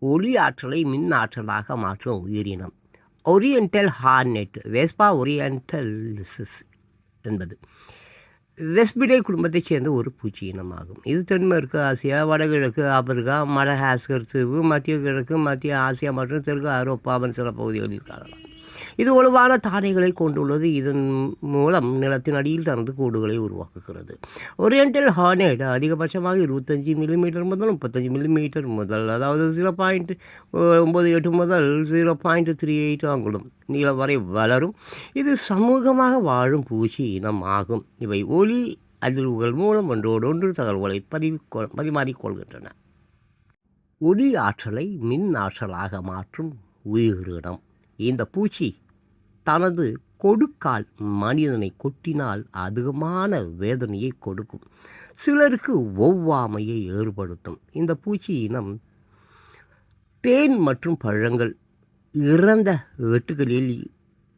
ஒளி ஆற்றலை மின் ஆற்றலாக மாற்றும் உயிரினம். ஒரியண்டல் ஹார்னெட் வெஸ்பா ஒரியண்டலிசிஸ் என்பது. வெஸ்பிடே குடும்பத்தைச் சேர்ந்த ஒரு பூச்சி இனமாகும். இது தென்மேற்கு ஆசியா வடகிழக்கு ஆப்பிரிக்கா மடகாஸ்கர் தீவு மத்திய கிழக்கு மத்திய ஆசியா மற்றும் தெற்கு ஐரோப்பாவின் சில பகுதிகளில் காணலாம். இது வலுவான தானைகளை கொண்டுள்ளது. இதன் மூலம் நிலத்தின் அடியில் தனது கூடுகளை உருவாக்குகிறது. ஒரியண்டல் ஹார்னேட் அதிகபட்சமாக இருபத்தஞ்சி மில்லிமீட்டர் முதல் முப்பத்தஞ்சு மில்லிமீட்டர் முதல் அதாவது ஜீரோ பாயிண்ட் ஒம்பது எட்டு முதல் ஜீரோ பாயிண்ட் த்ரீ எயிட் அங்குலம் நீளம் வரை வளரும். இது சமூகமாக வாழும் பூச்சி இனம் ஆகும். இவை ஒளி அதிர்வுகள் மூலம் ஒன்றோடொன்று தகவல்களை பதிவு பரிமாறிக்கொள்கின்றன ஒளி ஆற்றலை மின் ஆற்றலாக மாற்றும் உயிரினம் இந்த பூச்சி தனது கொடுக்கால் மனிதனை கொட்டினால் அதிகமான வேதனையை கொடுக்கும். சிலருக்கு ஒவ்வாமையை ஏற்படுத்தும். இந்த பூச்சி இனம் தேன் மற்றும் பழங்கள் இறந்த வெட்டுகளில்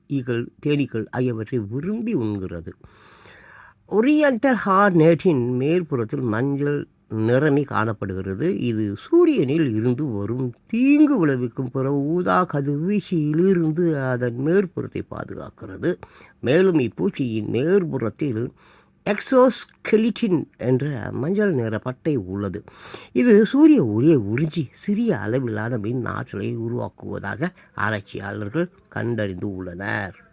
ஈக்கள் தேனீக்கள் ஆகியவற்றை விரும்பி உண்கிறது. ஒரியண்டல் ஹார்னேட்டின் மேற்புறத்தில் மஞ்சள் நிறமி காணப்படுகிறது. இது சூரியனில் இருந்து வரும் தீங்கு விளைவிக்கும் பிற ஊதா கதிர்வீச்சியிலிருந்து அதன் மேற்புறத்தை பாதுகாக்கிறது. மேலும் இப்பூச்சியின் மேற்புறத்தில் எக்ஸோஸ்கெலிட்டின் என்ற மஞ்சள் நிற பட்டை உள்ளது. இது சூரிய ஒளியை உறிஞ்சி சிறிய அளவிலான மின் ஆற்றலை உருவாக்குவதாக ஆராய்ச்சியாளர்கள் கண்டறிந்து உள்ளனர்